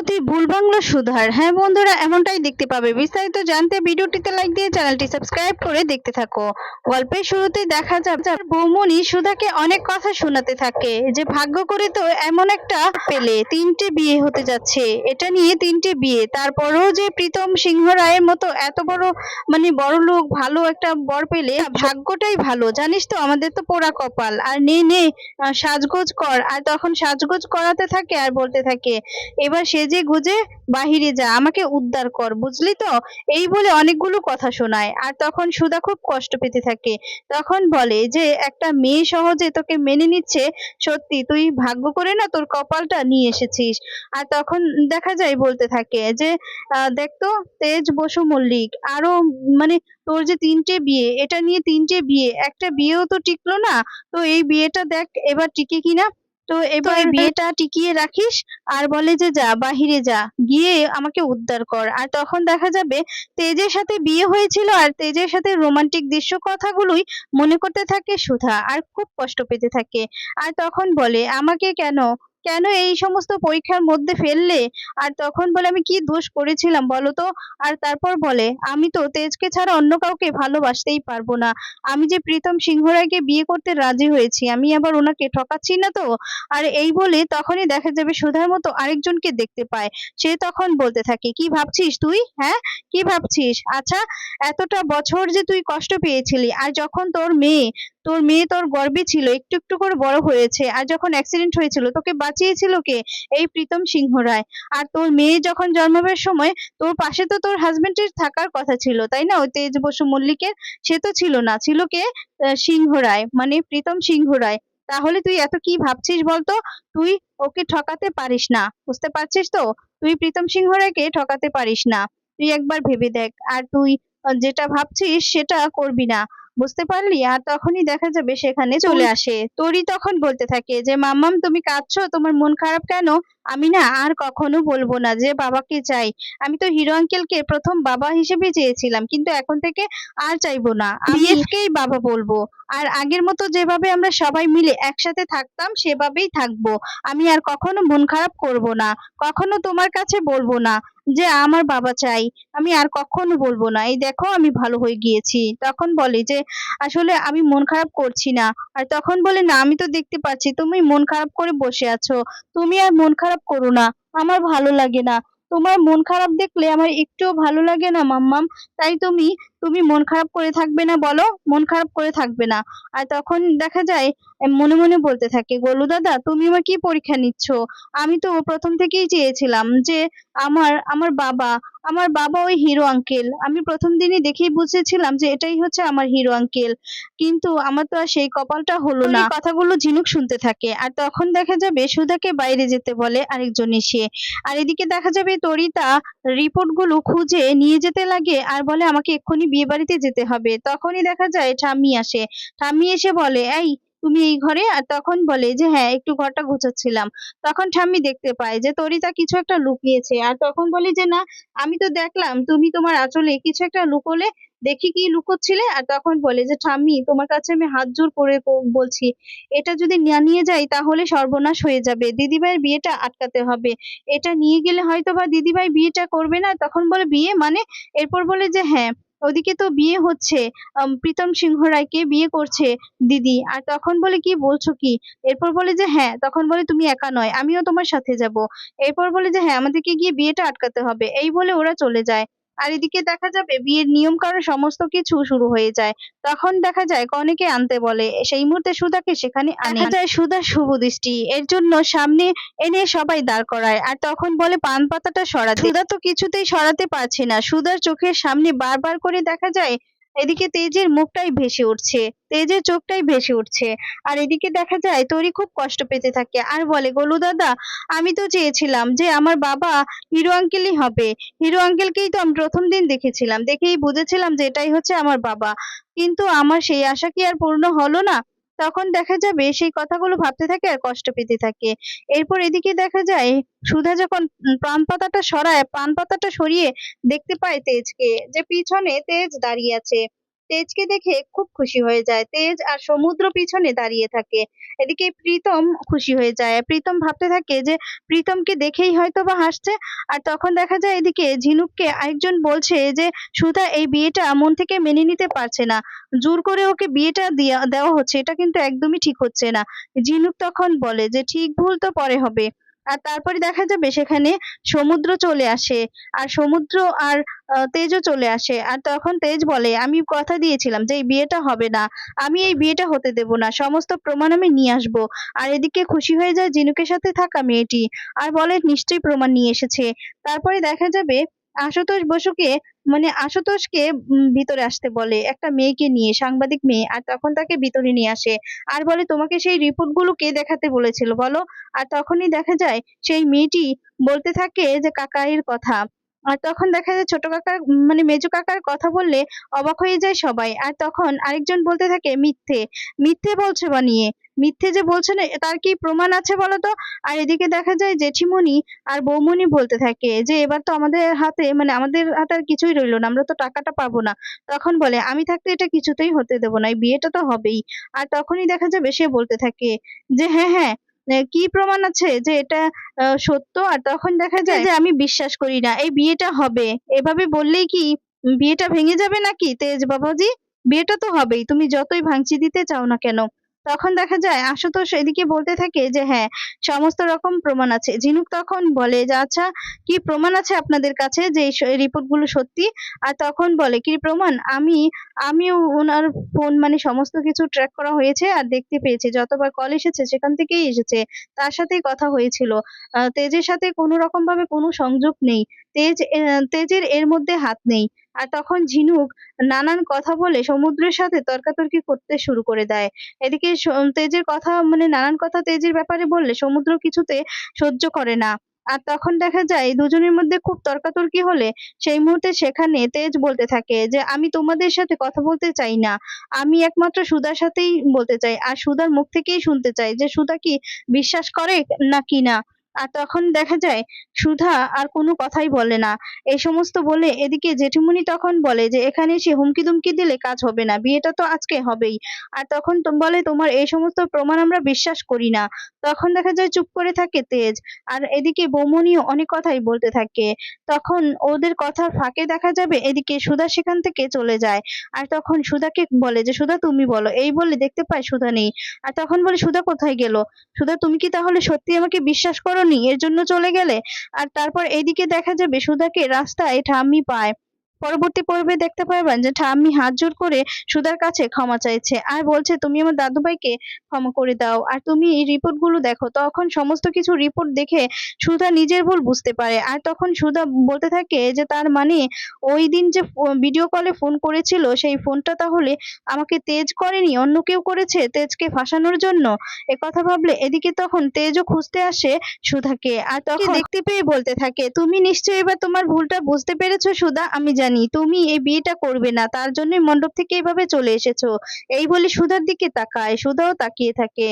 প্রতি ভুল বাংলা সুধার। হ্যাঁ বন্ধুরা, এমনটাই দেখতে পাবে। বিস্তারিত জানতে ভিডিওটিতে লাইক দিয়ে চ্যানেলটি সাবস্ক্রাইব করে দেখতে থাকো। গল্পের শুরুতে দেখা যাবে বৌমনি সুধাকে অনেক কথা শোনাতে থাকে। যে ভাগ্য করে তো এমন একটা পেলে, তিনটে বিয়ে হতে যাচ্ছে। এটা নিয়ে তিনটে বিয়ে। তারপরেও যে প্রীতম সিংহ রায়ের মতো এত বড় মানে বড় লোক, ভালো একটা বর পেলে ভাগ্যটাই ভালো। জানিস তো, আমাদের তো পোড়া কপাল। আর নে নে সাজগোজ কর। আর তখন সাজগোজ করাতে থাকে আর বলতে থাকে। এবার সেজে গুজে বাহিরে যা আমাকে উদ্ধার কর বুঝলি তো? এই বলে অনেকগুলো কথা শোনায়। আর তখন সুধা খুব কষ্ট পেতে থাকে। তখন বলে যে একটা মেয়ে সহজে তোকে মেনে নিচ্ছে। সত্যি তুই ভাগ্য করে না তোর কপালটা নিয়ে এসেছিস। আর তখন দেখা যায় বলতে থাকে যে আহ, দেখ তো তেজ বসু মল্লিক আরও মানে তোর যে তিনটে বিয়ে এটা নিয়ে তিনটে বিয়ে একটা বিয়েও তো টিকলো না। তো এই বিয়েটা দেখ এবার টিকে কিনা? তো এবার বিয়েটা টিকিয়ে রাখিস আর বলে যে যা বাহিরে যা গিয়ে আমাকে উদ্ধার কর। আর তখন দেখা যাবে তেজের সাথে বিয়ে হয়েছিল আর তেজের সাথে রোমান্টিক দৃশ্য কথাগুলোই মনে করতে থাকে সুধা আর খুব কষ্ট পেতে থাকে। আর তখন বলে আমাকে কেন কেন এই সমস্ত পরীক্ষার মধ্যে ফেললে? আর তখন বলে, আমি কি দোষ করেছিলাম বলো তো? আর তারপর বলে, আমি তো তেজকে ছাড়া অন্য কাউকে ভালোবাসতেই পারব না। আমি যে প্রীতম সিংহ রায়কে বিয়ে করতে রাজি হয়েছি, আমি আবার ওনাকে ঠকাচ্ছি না তো? আর এই বলে তখনই দেখা যাবে সুধার মতো আরেকজনকে দেখতে পায়। সে তখন বলতে থাকে, কি ভাবছিস তুই? হ্যাঁ? কি ভাবছিস? আচ্ছা এতটা বছর যে তুই কষ্ট পেয়েছিলি, আর যখন তোর মেয়ে তোর মেয়ে তোর গর্বে ছিল, একটু একটু করে বড় হয়েছে আর যখন অ্যাক্সিডেন্ট হয়েছিল তোকে বাঁচিয়েছিল কে? এই প্রীতম সিংহ রায়। আর তোর মেয়ে যখন জন্মাবার সময় তোর পাশে তো তোর হাজবেন্ডের থাকার কথা ছিল, তাই না? ওই তেজ বসু মল্লিকের সে তো ছিল না, ছিল কে? সিংহ রায় মানে প্রীতম সিংহ রায়। তাহলে তুই এত কি ভাবছিস বলতো? তুই ওকে ঠকাতে পারিস না, বুঝতে পারছিস তো? তুই প্রীতম সিংহ রায়কে ঠকাতে পারিস না। তুই একবার ভেবে দেখ। আর তুই যেটা ভাবছিস সেটা করবি না। বুঝতে পারলি? আর তখনই দেখা যাবে সেখানে চলে আসে। তোরই তখন বলতে থাকে যে মাম্মাম তুমি কাঁদছো? তোমার মন খারাপ কেন? আমি না আর কখনো বলব না যে বাবাকে চাই। আমি তো হিরো আঙ্কেলকে প্রথম বাবা হিসেবে চেয়েছিলাম কিন্তু এখন থেকে আর চাইব না। আমি এফকেই বাবা বলব। আর আগের মতো যেভাবে আমরা সবাই মিলে একসাথে থাকতাম সেভাবেই থাকব। আমি আর কখনো মন খারাপ করব না। কখনো তোমার কাছে বলব না যে আমার বাবা চাই। আমি আর কখনো বলব না। এই দেখো আমি ভালো হয়ে গিয়েছি। তখন বলে যে আসলে আমি মন খারাপ করছি না। আর তখন বলে না আমি তো দেখতে পাচ্ছি। তুমি মন খারাপ করে বসে আছো। তুমি আর মন খারাপ করো না, আমার ভালো লাগে না। তোমার মন খারাপ দেখলে আমার একটুও ভালো লাগে না, মাম্মাম। তাই তুমি তুমি মন খারাপ করে থাকবে না বলো, মন খারাপ করে থাকবে না। আর তখন দেখা যায় মনে মনে বলতে থাকে, গোলু দাদা, তুমি আমার কি পরীক্ষা নিচ্ছ? আমি তো প্রথম থেকেই চেয়েছিলাম যে আমার আমার বাবা আমার বাবা ওই হিরো আঙ্কেল আমি প্রথম দিনই দেখেই বুঝেছিলাম যে এটাই হচ্ছে আমার হিরো আঙ্কেল কিন্তু আমার তো আর সেই কপালটা হলো না। কথাগুলো ঝিনুক শুনতে থাকে। আর তখন দেখা যাবে সুধাকে বাইরে যেতে বলে আরেকজন এসে। আর এদিকে দেখা যাবে তরিতা রিপোর্টগুলো খুঁজে নিয়ে যেতে লাগে আর বলে আমাকে এক্ষুনি বিয়ে বাড়িতে যেতে হবে। তখনই দেখা যায় ঠাম্মি আসে। ঠাম্মি এসে বলে এই তুমি এই ঘরে? আর তখন বলে যে হ্যাঁ একটু ঘরটা গোছাচ্ছিলাম। তখন ঠাম্মি দেখতে পায় যে, তরিতা কিছু একটা লুকিয়েছে। আর তখন বলে যে, না, আমি তো দেখলাম তুমি তোমার আঁচলে কিছু একটা লুকোলে, দেখি কি লুকোচ্ছিলে। আর তখন বলে যে, ঠাম্মি, তোমার কাছে আমি হাত জোর করে বলছি, এটা যদি না নিয়ে যাই তাহলে সর্বনাশ হয়ে যাবে। দিদিভাইয়ের বিয়েটা আটকাতে হবে। এটা নিয়ে গেলে হয়তো বা দিদিভাই বিয়েটা করবে না? তখন বলে, বিয়ে মানে? এরপর বলে যে হ্যাঁ ওদিকে তো বিয়ে হচ্ছে। প্রীতম সিংহ রায়কে বিয়ে করছে দিদি। আর তখন বলে কি বলছো কি? এরপর বলে যে হ্যাঁ তখন বলে তুমি একা নয়, আমিও তোমার সাথে যাব। এরপর বলে যে হ্যাঁ আমাদেরকে গিয়ে বিয়েটা আটকাতে হবে। এই বলে ওরা চলে যায়। আর এদিকে দেখা যাবে বিয়ের নিয়ম কারণ সমস্ত কিছু শুরু হয়ে যায়। তখন দেখা যায় কনেকে আনতে বলে সেই মুহূর্তে সুধাকে সেখানে আনে যায় সুধা শুভ দৃষ্টি এর জন্য সামনে এনে সবাই দাঁড় করায়। আর তখন বলে পান পাতাটা সরাতে। সুধা তো কিছুতেই সরাতে পারছে না। সুধার চোখের সামনে বারবার করে দেখা যায় এদিকে তেজের মুখটাই ভেসে উঠছে, তেজের চোখটাই ভেসে উঠছে। আর এদিকে দেখা যায় তরি খুব কষ্ট পেতে থাকে। আর বলে, গোলু দাদা, আমি তো চেয়েছিলাম যে আমার বাবা হিরো আঙ্কেলই হবে। হিরো আঙ্কেলকেই তো আমি প্রথম দিন দেখেছিলাম। দেখেই বুঝেছিলাম যে এটাই হচ্ছে আমার বাবা। কিন্তু আমার সেই আশা কি আর পূর্ণ হলো না? তখন দেখা যাবে সেই কথাগুলো ভাবতে থাকে আর কষ্ট পেতে থাকে। এরপর এদিকে দেখা যায়, সুধা যখন পান পাতাটা সরায়, পান পাতাটা সরিয়ে দেখতে পায় তেজকে যে পিছনে তেজ দাঁড়িয়ে আছে। তেজকে দেখে খুব খুশি হয়ে যায়। তেজ আর সমুদ্র পিছনে দাঁড়িয়ে থাকে। এদিকে প্রীতম খুশি হয়ে যায়। প্রীতম ভাবতে থাকে যে, প্রীতমকে দেখেই হয়তো বা হাসছে। আর তখন দেখা যায় এদিকে ঝিনুককে আরেকজন বলছে যে, সুধা, এই বিয়েটা মন থেকে মেনে নিতে পারছে না। জোর করে ওকে বিয়েটা দেওয়া হচ্ছে। এটা কিন্তু একদমই ঠিক হচ্ছে না। ঝিনুক তখন বলে যে, ঠিক ভুল তো পরে হবে। আর তারপরে দেখা যাবে সেখানে সমুদ্র চলে আসে, আর সমুদ্র আর তেজও চলে আসে। আর তখন তেজ বলে, আমি কথা দিয়েছিলাম যে এই বিয়েটা হবে না, আমি এই বিয়েটা হতে দেব না, সমস্ত প্রমাণ আমি নিয়ে আসব। আর এদিকে খুশি হয়ে যায় জিনুকের সাথে থাকা মেয়েটি, আর বলে, নিশ্চয়ই প্রমাণ নিয়ে এসেছে। তারপরে দেখা যাবে আশুতোষ বসুকে মানে আশুতোষকে ভিতরে আসতে বলে। একটা মেয়েকে নিয়ে, সাংবাদিক মেয়ে, আর তখন তাকে ভিতরে নিয়ে আসে। আর বলে, তোমাকে সেই রিপোর্টগুলো কে দেখাতে বলেছিল, বলো? আর তখনই দেখা যায়, সেই মেয়েটি বলতে থাকে যে, কাকাইয়ের কথা। আর তখন দেখা যায়, ছোট কাকার মানে মেজো কাকার কথা বললে অবাক হয়ে যায় সবাই। আর তখন আরেকজন বলতে থাকে, মিথ্যে মিথ্যে বলছে বানিয়ে মিথ্যে যে বলছে না, তার কি প্রমাণ আছে বলো তো আর এদিকে দেখা যায় জেঠিমণি আর বৌমণি বলতে থাকে যে, এবার তো আমাদের হাতে মানে আমাদের হাতে আর কিছুই রইল না, আমরা তো টাকাটা পাবো না। তখন বলে, আমি থাকতে এটা কিছুতেই হতে দেবো না, এই বিয়েটা তো হবেই। আর তখনই দেখা যাবে সে বলতে থাকে যে হ্যাঁ হ্যাঁ কি প্রমাণ আছে যে এটা সত্য? আর তখন দেখা যায় যে, আমি বিশ্বাস করি না, এই বিয়েটা হবে। এভাবে বললেই কি, বিয়েটা ভেঙে যাবে নাকি, তেজ বাবাজি? বিয়েটা তো হবেই, তুমি যতই ভাঙচি দিতে চাও না কেন? তখন দেখা যায় আশুতোষ এদিকে বলতে থাকে যে হ্যাঁ সমস্ত রকম প্রমাণ আছে। ঝিনুক তখন বলে, যে আচ্ছা কি প্রমাণ আছে আপনাদের কাছে যে এই রিপোর্টগুলো সত্যি? আর তখন বলে, কি প্রমাণ? আমি, আমিও ওনার ফোন মানে সমস্ত কিছু ট্র্যাক করা হয়েছে আর দেখতে পেয়েছি। যতবার কল এসেছে সেখান থেকেই এসেছে। তার সাথেই কথা হয়েছিল। তেজের সাথে কোনো রকম ভাবে কোনো সংযোগ নেই। তেজ তেজের এর মধ্যে হাত নেই। আর তখন ঝিনুক নানান কথা বলে সমুদ্রের সাথে তর্কাতর্কি করতে শুরু করে দেয়। এদিকে তেজের কথা মানে নানান কথা তেজের ব্যাপারে বললে সমুদ্র কিছুতে সহ্য করে না। আর তখন দেখা যায় দুজনের মধ্যে খুব তর্কাতর্কি হলে সেই মুহূর্তে সেখানে তেজ বলতে থাকে যে, আমি তোমাদের সাথে কথা বলতে চাই না। আমি একমাত্র সুধার সাথেই বলতে চাই। আর সুধার মুখ থেকেই শুনতে চাই যে, সুধা কি বিশ্বাস করে নাকি না? আর তখন দেখা যায় সুধা আর কোনো কথাই বলে না। এই সমস্ত বলে এদিকে জেঠিমনি তখন বলে যে, এখানে এসে হুমকি দুমকি দিলে কাজ হবে না, বিয়েটা তো আজকে হবেই। আর তখন বলে, তোমার এই সমস্ত প্রমাণ আমরা বিশ্বাস করি না। তখন দেখা যায় চুপ করে থাকে তেজ। আর এদিকে বৌমনিও অনেক কথাই বলতে থাকে। তখন ওদের কথার ফাঁকে দেখা যাবে এদিকে সুধা সেখান থেকে চলে যায়। আর তখন সুধাকে বলে যে, সুধা, তুমি বলো। এই বলে দেখতে পায় সুধা নেই। আর তখন বলে, সুধা কোথায় গেল? সুধা, তুমি কি তাহলে সত্যি আমাকে বিশ্বাস করোনি এর জন্য চলে গেলে? আর তারপর এদিকে দেখা যাবে সুধাকে রাস্তায় ঠাম্মি পায়। পরবর্তী পর্বে দেখতে পারবেন যে ঠাম্মি হাত জোর করে সুধার কাছে ক্ষমা চাইছে আর বলছে, তুমি আমার দাদু দাদুভাইকে ক্ষমা করে দাও আর তুমি এই রিপোর্টগুলো দেখো। তখন সমস্ত কিছু রিপোর্ট দেখে সুধা নিজের ভুল বুঝতে পারে আর তখন সুধা বলতে থাকে যে, তার মানে ওই দিন যে ভিডিও কলে ফোন করেছিল, সেই ফোনটা তাহলে আমাকে তেজ করেনি, অন্য কেউ করেছে তেজকে ফাঁসানোর জন্য? এ কথা ভাবলে এদিকে তখন তেজও খুঁজতে আসে সুধাকে আর তখন দেখতে পেয়ে বলতে থাকে, তুমি নিশ্চয়ই এবার তোমার ভুলটা বুঝতে পেরেছ সুধা, আমি জানি, তুমি এই বিয়েটা করবে না, তার জন্যই মণ্ডপ থেকে এভাবে চলে এসেছ। এই বলে সুধার দিকে তাকায়, সুধাও তাকিয়ে থাকে।